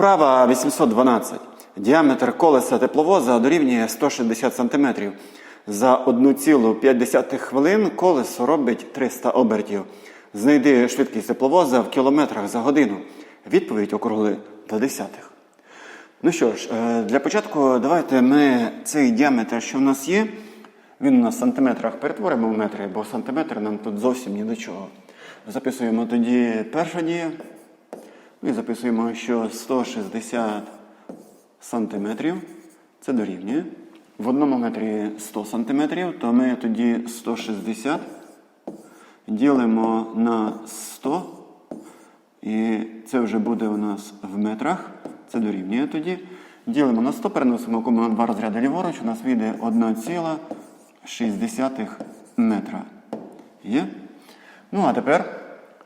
Вправа 812. Діаметр колеса тепловоза дорівнює 160 см. За 1,5 хвилин колесо робить 300 обертів. Знайди швидкість тепловоза в кілометрах за годину. Відповідь округли до десятих. Ну що ж, е, для початку давайте ми цей діаметр, що в нас є, він у нас в сантиметрах перетворимо в метри, бо сантиметр нам тут зовсім ні до чого. Записуємо тоді перша дія. І записуємо, що 160 сантиметрів це дорівнює. В одному метрі 100 сантиметрів, то ми тоді 160 ділимо на 100. І це вже буде у нас в метрах. Це дорівнює тоді. Ділимо на 100, переносимо кому на два розряди ліворуч, у нас вийде 1,6 метра. Є? Ну, а тепер,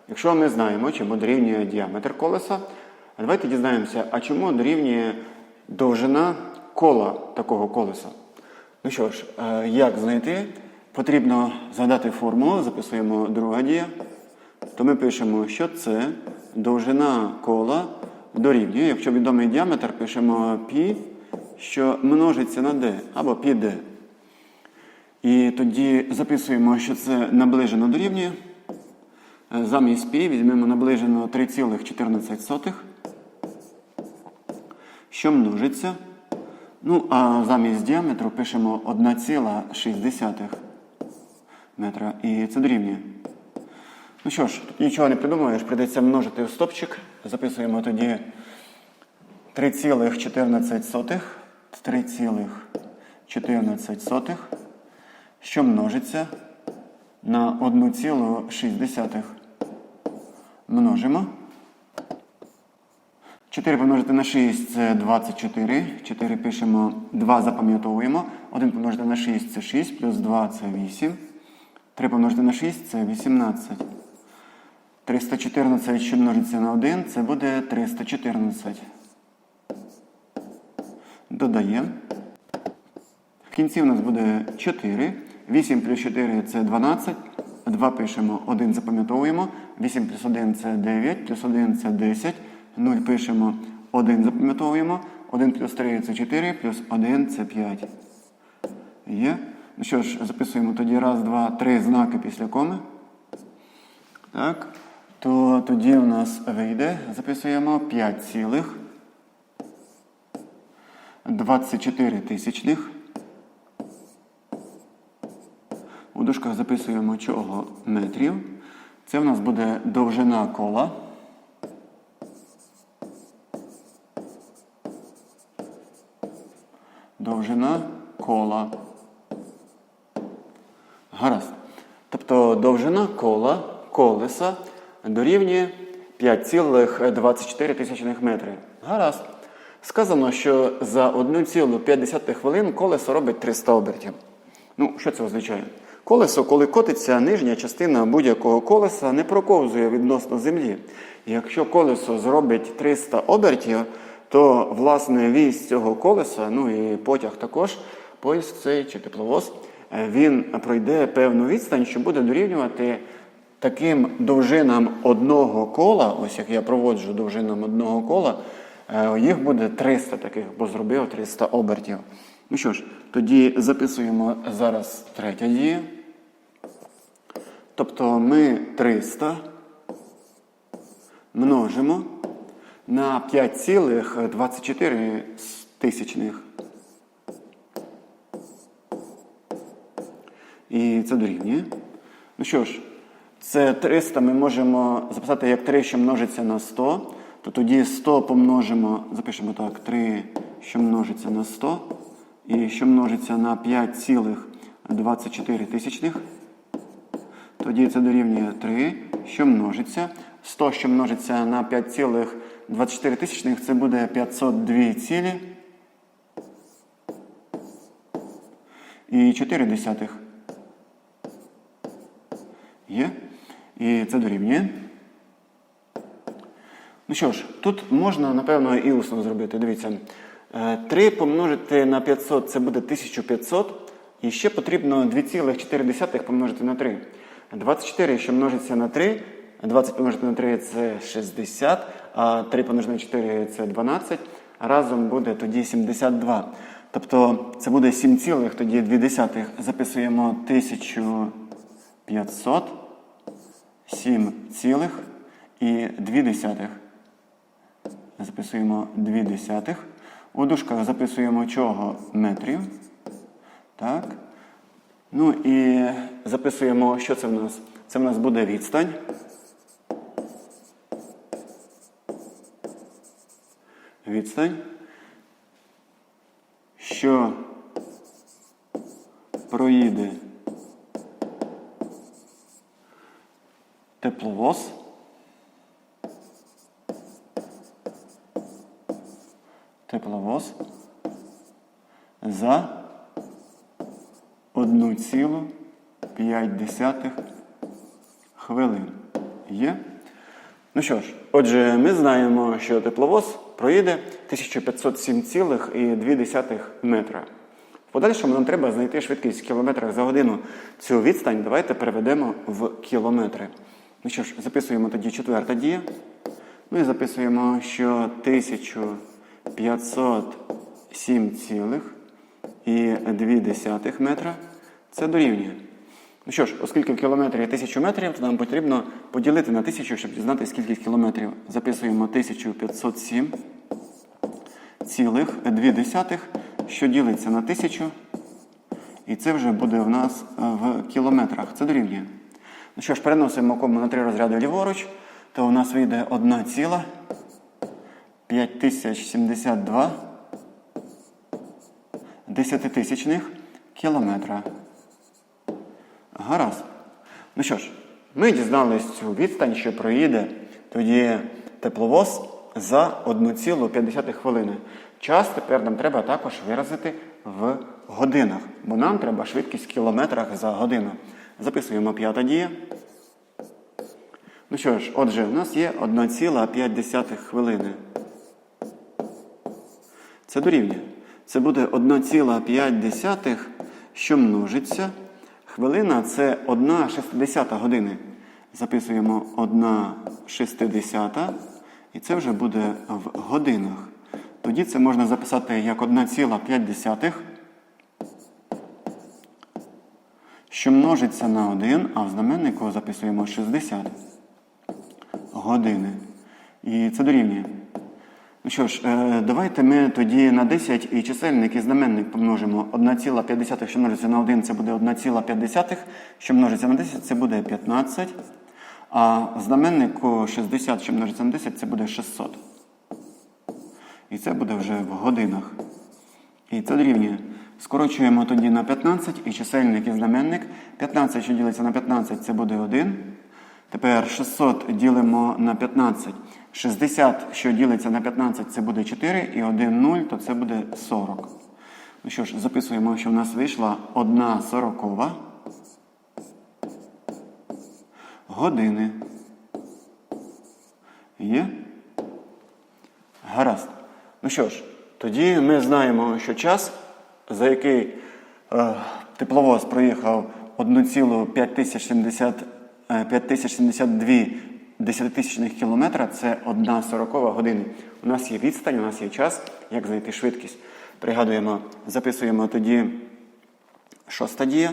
якщо ми знаємо, чому дорівнює діаметр колеса, давайте дізнаємося, а чому дорівнює довжина кола такого колеса. Ну що ж, е, як знайти? Потрібно згадати формулу, записуємо друга дія. То ми пишемо, що це довжина кола дорівнює. Якщо відомий діаметр, пишемо π, що множиться на d або πd. І тоді записуємо, що це наближено дорівнює. Е, Замість π візьмемо наближено 3,14, що множиться. Ну, а замість діаметру пишемо 1,6 метра. І це дорівнює. Ну що ж, тут нічого не придумаєш, прийдеться множити в стопчик. Записуємо тоді 3,14. 3,14, що множиться на 1,6. Множимо. 4 помножити на 6 це 24. 4 пишемо, 2 запам'ятовуємо. 1 помножити на 6 це 6, плюс 2 це 8. 3 помножити на 6 це 18. 314, що множиться на 1, це буде 314. Додаємо. В кінці у нас буде 4. 8 плюс 4 це 12. 2 пишемо, 1 запам'ятовуємо. 8 плюс 1 це 9, плюс 1 це 10. 0 пишемо, 1 запам'ятовуємо. 1 плюс 3 це 4, плюс 1 це 5. Є. Ну що ж, записуємо тоді раз, два, три знаки після коми. Так. То тоді у нас вийде, записуємо 5 цілих 24 тисячних. У дужках записуємо чого метрів. Це у нас буде довжина кола. Довжина кола. Гаразд. Тобто довжина кола, колеса дорівнює 5,24 метри. Гаразд. Сказано, що за 1,5 хвилин колесо робить 300 обертів. Ну, що це означає? Колесо, коли котиться, нижня частина будь-якого колеса не проковзує відносно землі. Якщо колесо зробить 300 обертів, то власне вісь цього колеса, ну і потяг також, поїзд цей чи тепловоз, е, він пройде певну відстань, що буде дорівнювати таким довжинам одного кола, ось як я проводжу довжинам одного кола, е, їх буде 300 таких, бо зробив 300 обертів. Ну що ж, тоді записуємо зараз третя дія. Тобто ми 300 множимо на 5,24 тисячних. І це дорівнює. Ну що ж, це 300 ми можемо записати як 3, що множиться на 100. То тоді 100 помножимо, запишемо так, 3, що множиться на 100. І що множиться на 5,24 тисячних. Тоді це дорівнює 3, що множиться. 100, що множиться на 5,24 тисячних, це буде 502 цілі. І 4 десятих. Є. І це дорівнює. Ну що ж, тут можна, напевно, і усно зробити. Дивіться. 3 помножити на 500 це буде 1500. І ще потрібно 2,4 помножити на 3. 24, що множиться на 3, 20 помножити на 3 це 60, а 3 помножити на 4 це 12. Разом буде тоді 72. Тобто це буде 7 тоді 2. Записуємо 1500, 7 цілих і 2 десятих. Записуємо 2 десятих. У дужках записуємо чого метрів. Так. Ну і записуємо, що це в нас? Це в нас буде відстань. Відстань. Що проїде тепловоз. Тепловоз за 1,5 хвилин. Є? Ну що ж, отже, ми знаємо, що тепловоз проїде 1507,2 метра. В подальшому нам треба знайти швидкість в кілометрах за годину. Цю відстань давайте переведемо в кілометри. Ну що ж, записуємо тоді четверта дія. Ну і записуємо, що 1507,2 метра це дорівнює. Ну що ж, оскільки в кілометрі є 1000 метрів, то нам потрібно поділити на 1000, щоб дізнатися, скільки кілометрів. Записуємо 1507 цілих 2, що ділиться на 1000. І це вже буде в нас в кілометрах. Це дорівнює. Ну що ж, переносимо кому на три розряди ліворуч, то у нас вийде 1 ціла 5072 десятитисячних кілометра. Гаразд. Ну що ж, ми дізналися цю відстань, що проїде тоді тепловоз за 1,5 хвилини. Час тепер нам треба також виразити в годинах, бо нам треба швидкість в кілометрах за годину. Записуємо п'ята дія. Ну що ж, отже, у нас є 1,5 хвилини. Це дорівнює. Це буде 1,5, що множиться. Хвилина це 1 шестидесята години. Записуємо 1 шестидесята. І це вже буде в годинах. Тоді це можна записати як 1,5, що множиться на 1, а в знаменнику записуємо 60 години. І це дорівнює. Ну що ж, е, давайте ми тоді на 10 і чисельник і знаменник помножимо 1,5, що множиться на 1, це буде 1,5, що множиться на 10, це буде 15. А знаменнику 60, що множиться на 10, це буде 600. І це буде вже в годинах. І це дорівнює. Скорочуємо тоді на 15 і чисельник і знаменник. 15, що ділиться на 15, це буде 1. Тепер 600 ділимо на 15. 60, що ділиться на 15, це буде 4, і 1 0, то це буде 40. Ну що ж, записуємо, що в нас вийшла 1 сорокова години. Є? Гаразд. Ну що ж, тоді ми знаємо, що час, за який е, тепловоз проїхав 1,5072 десятитисячних кілометра це 1 сорокова година. У нас є відстань, у нас є час, як знайти швидкість. Пригадуємо, записуємо тоді шоста дія.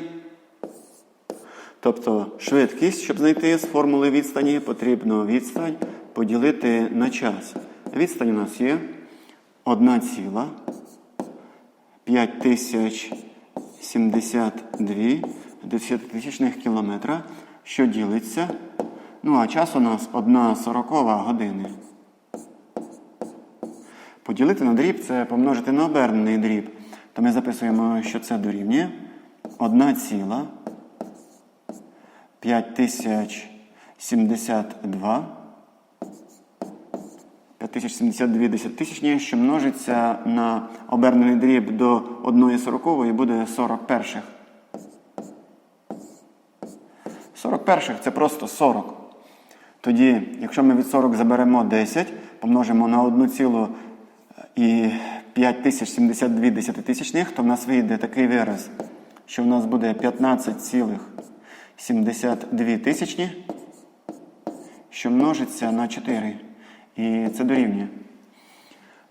Тобто швидкість, щоб знайти з формули відстані, потрібно відстань поділити на час. Відстань у нас є 1 ціла 5072 десятитисячних кілометра, що ділиться. Ну, а час у нас 1 сорокова години. Поділити на дріб це помножити на обернений дріб. То ми записуємо, що це дорівнює 1 ціла 5072 5072 десятитисячні, що множиться на обернений дріб до 1 сорокової буде 41. 41 це просто 40. Тоді, якщо ми від 40 заберемо 10, помножимо на 1 цілу і 5072 десятитисячних, то в нас вийде такий вираз, що в нас буде 15,72 тисячні, що множиться на 4. І це дорівнює.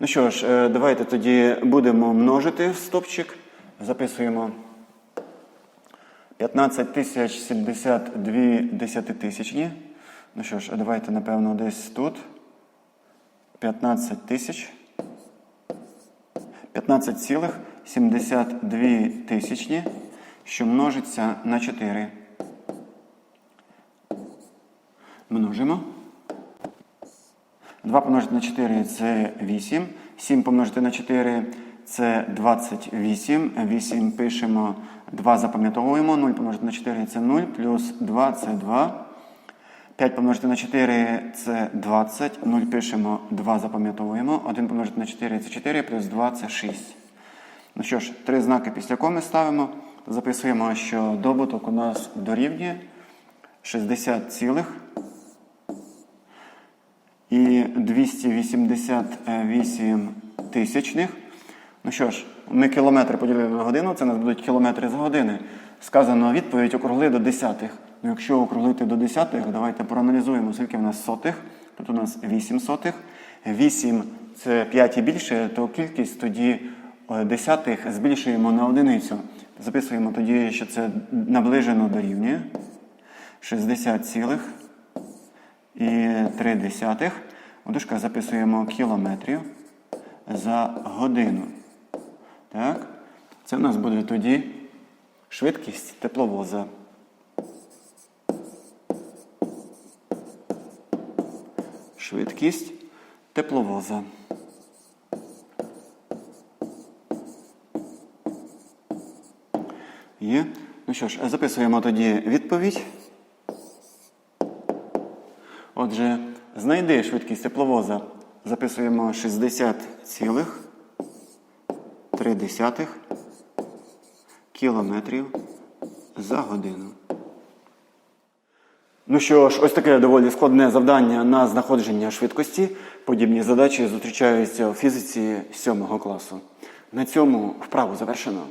Ну що ж, е, давайте тоді будемо множити в стопчик. Записуємо 15 тисяч 72 десятитисячні. Ну що ж, а давайте, напевно, десь тут. 15 тисяч. 15,72 тисячні, що множиться на 4. Множимо. 2 помножити на 4 це 8. 7 помножити на 4 це 28. 8 пишемо, 2 запам'ятовуємо. 0 помножити на 4 це 0, плюс 2 це 2. 5 помножити на 4 це 20. 0 пишемо, 2 запам'ятовуємо. 1 помножити на 4 це 4, плюс 2 це 6. Ну що ж, три знаки після коми ставимо. Записуємо, що добуток у нас дорівнює 60 цілих і 288 тисячних. Ну що ж, ми кілометри поділили на годину, це нас будуть кілометри за години. Сказано відповідь округли до десятих. Ну, якщо округлити до десятих, давайте проаналізуємо, скільки в нас сотих. Тут у нас 8 сотих. 8 це 5 і більше, то кількість тоді е, десятих збільшуємо на одиницю. Записуємо тоді, що це наближено дорівнює 60 цілих і 3 десятих. У записуємо кілометрів за годину. Так? Це в нас буде тоді швидкість тепловоза. Швидкість тепловоза. Є. Ну що ж, записуємо тоді відповідь. Отже, знайди швидкість тепловоза. Записуємо 60,3 кілометрів за годину. Ну що ж, ось таке доволі складне завдання на знаходження швидкості. Подібні задачі зустрічаються у фізиці 7 класу. На цьому вправу завершено.